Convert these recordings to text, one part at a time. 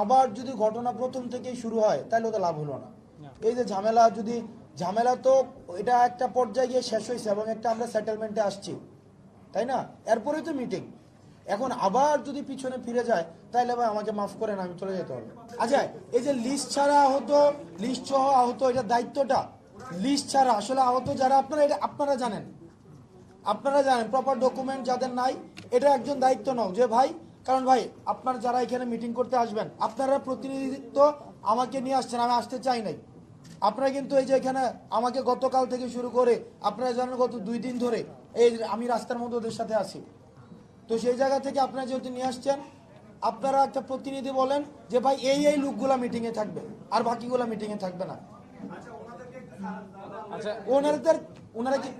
আবার যদি ঘটনা প্রথম থেকেই শুরু হয়, তাহলে ওদের লাভ হলো না। এই যে ঝামেলা, যদি ঝামেলা তো এটা একটা পর্যায়ে গিয়ে শেষ হয়েছে এবং একটা আমরা সেটেলমেন্টে আসছি, তাই না? এরপরেই তো মিটিং এখন আবার যদি পিছনে ফিরে যায়, তাহলে ভাই আমাকে মাফ করেন, আমি চলে যেতে হবে আচ্ছা এই যে লিস্ট ছাড়া আহত লিস্ট সহ আহত, এটা দায়িত্বটা? লিস্ট ছাড়া আসলে আহত যারা, আপনারা এটা, আপনারা জানেন। আপনারা জানেন প্রপার ডকুমেন্ট যাদের নাই, এটা একজন দায়িত্ব নাও। যে ভাই কারণ ভাই আপনার যারা এখানে মিটিং করতে আসবেন আপনারা প্রতিনিধিত্ব আমাকে নিয়ে আসছেন আমি আসতে চাই নাই। আপনারা কিন্তু এই যে এখানে আমাকে গতকাল থেকে শুরু করে আপনারা জানেন গত দুই দিন ধরে এই আমি রাস্তার মধ্যে ওদের সাথে আছি। তো সেই জায়গা থেকে আপনারা যেহেতু নিয়ে আসছেন আপনারা একটা প্রতিনিধি বলেন যে ভাই এই এই লোকগুলা মিটিংয়ে থাকবে আর বাকিগুলা মিটিংয়ে থাকবে না। আচ্ছা ওনাদের ওনারা কি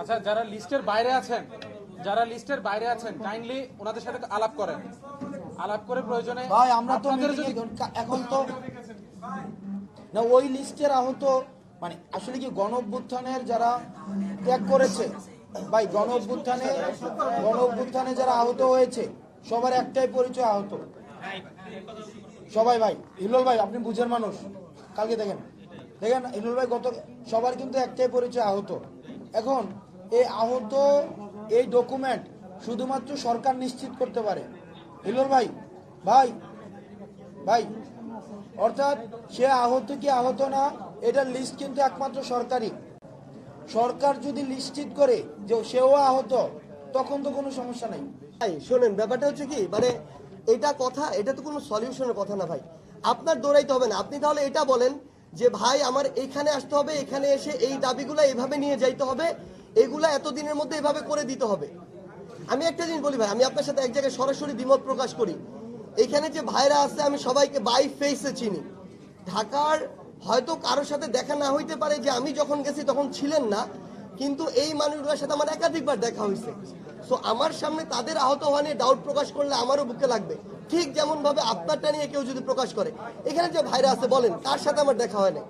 আচ্ছা যারা লিস্টের বাইরে আছেন যারা লিস্টের বাইরে আছেন কাইন্ডলি ওনাদের সাথে আলাপ করেন। আলাপ করে প্রয়োজনে ভাই আমরা তো এখন- তো না ওই লিস্টের আহত মানে আসলে কি গণ অভ্যুত্থানের যারা ত্যাগ করেছে ভাই গণ অভ্যুত্থানে গণ অভ্যুত্থানে যারা আহত হয়েছে সবার একটাই পরিচয় আহত। সবাই ভাই হিলোল ভাই আপনি বুঝের মানুষ। কালকে দেখেন। দেখেন হিলোল ভাই গত সবার কিন্তু একটাই পরিচয় আহত। এখন এই আহত এই ডকুমেন্ট শুধুমাত্র সরকার নিশ্চিত করতে পারে। হিলোল ভাই ভাই ভাই, অর্থাৎ সে আহত কি আহত না এটার লিস্ট কিন্তু একমাত্র সরকারি সরকার যদি নিশ্চিত করে যে সেও আহত, তখন তো কোনো সমস্যা নেই। ভাই, শোনেন, ব্যাপারটা হচ্ছে কি মানে এটা কথা, এটা তো কোনো সলিউশনের কথা না ভাই। আপনার দৌড়াইতে হবে না। আপনি তাহলে এটা বলেন যে, ভাই, আমার এখানে আসতে হবে, এখানে এসে এই দাবিগুলো এইভাবে নিয়ে যাইতে হবে এগুলা এতদিনের মধ্যে এভাবে করে দিতে হবে। আমি একটা জিনিস বলি ভাই, আমি আপনার সাথে এক জায়গায় সরাসরি দ্বিমত প্রকাশ করি। এখানে যে ভাইরা আছে, আমি সবাইকে বাই ফেসে চিনি। ঢাকার হয়তো কারোর সাথে দেখা না হইতে পারে যে আমি যখন গেছি তখন ছিলেন না, কিন্তু এই মানুষগুলোর সাথে আমার একাধিকবার দেখা হয়েছে সো আমার সামনে তাদের আহত হওয়া নিয়ে ডাউট প্রকাশ করলে আমারও বুকে লাগবে। ঠিক যেমন ভাবে আপনারটা নিয়ে কেউ যদি প্রকাশ করে। এখানে যে ভাইরা আছে, বলেন, তার সাথে আমার দেখা হয় না